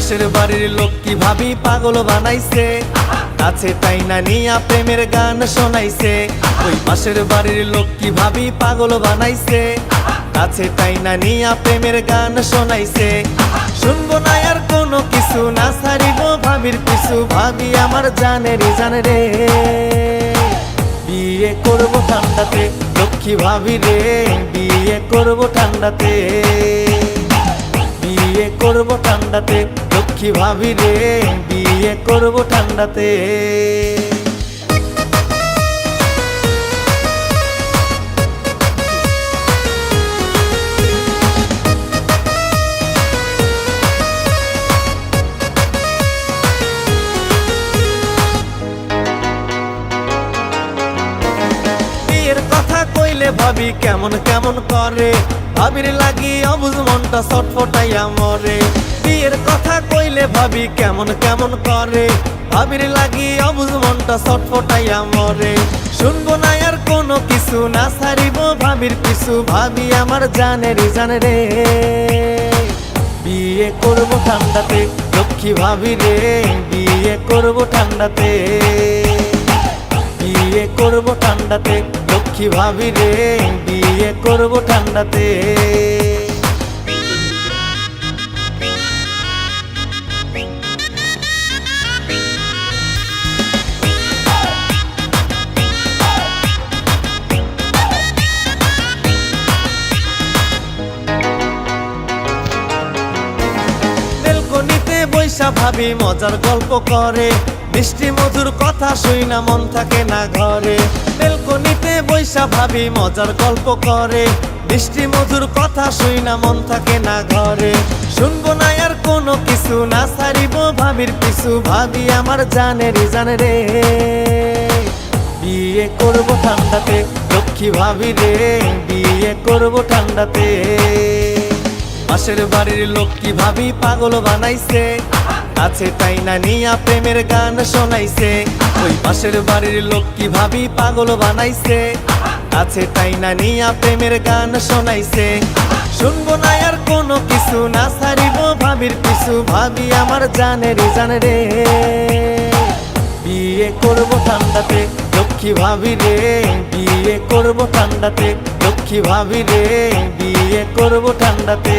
পাশের বাড়ির লোক কি ভাবি পাগল বানাইছে? কাছে তাই না নিয়া প্রেমের গান শোনাইছে। ওই পাশের বাড়ির লোক কি ভাবি পাগল বানাইছে? কাছে তাই না নিয়া প্রেমের গান শোনাইছে। শুনব না আর কোনো কিছু, না সারিব ভাবির পিছু। ভাবি আমার জানের জান রে। বিয়ে করব ঠান্ডাতে, লক্ষ্মী ভাবি রে। বিয়ে করব ঠান্ডাতে। বিয়ে করব ঠান্ডাতে লক্ষ্মী ভাবি রে বিয়ে করব ঠান্ডাতে। কইলে ভাবি কেমন কেমন করে? ভাবির লাগি অবুজ মনটা ছটফটাইয়া মরে। বিয়ের কথা কইলে ভাবি কেমন কেমন করে? ভাবির লাগি অবুজ মনটা ছটফটাইয়া মরে। শুনব না আর কোনো কিছু, না সারিব ভাবির কিছু ভাবি আমার জানের জান রে। বিয়ে করব ঠান্ডাতে, লক্ষ্মী ভাবি রে। বিয়ে করব ঠান্ডাতে। বিয়ে করব ঠান্ডাতে লক্ষ্মী ভাবি রে বিয়ে করব ঠান্ডাতে। বৈশা ভাবি মজার গল্প করে। মিষ্টি মধুর কথা শুই না মন থাকে না ঘরে। বেলকনিতে বৈশা ভাবি, মজার গল্প করে। মিষ্টি মধুর কথা শুই না মন থাকে না ঘরে। শুনব না আর কোনো কিছু, না সারিব ভাবির পিছু। ভাবি আমার জানের জান রে। বিয়ে করব ঠান্ডাতে, লক্ষ্মী ভাবি রে। বিয়ে করব ঠান্ডাতে। পাশের বাড়ির লোক কি ভাবি পাগল বানাইছে। আছে তাই না নিয়া প্রেমের গান শোনাইছে। ওই পাশের বাড়ির লোক কি ভাবি পাগল বানাইছে। আছে তাই না নিয়া প্রেমের গান শোনাইছে। শুনব না আর কোনো কিছু, না সারিব ভাবির পিছু ভাবি আমার জানের জান রে। বিয়ে করব ঠান্ডাতে, লক্ষ্মী ভাবি রে। বিয়ে করব ঠান্ডাতে, লক্ষ্মী ভাবি রে। বিয়ে করব ঠান্ডাতে।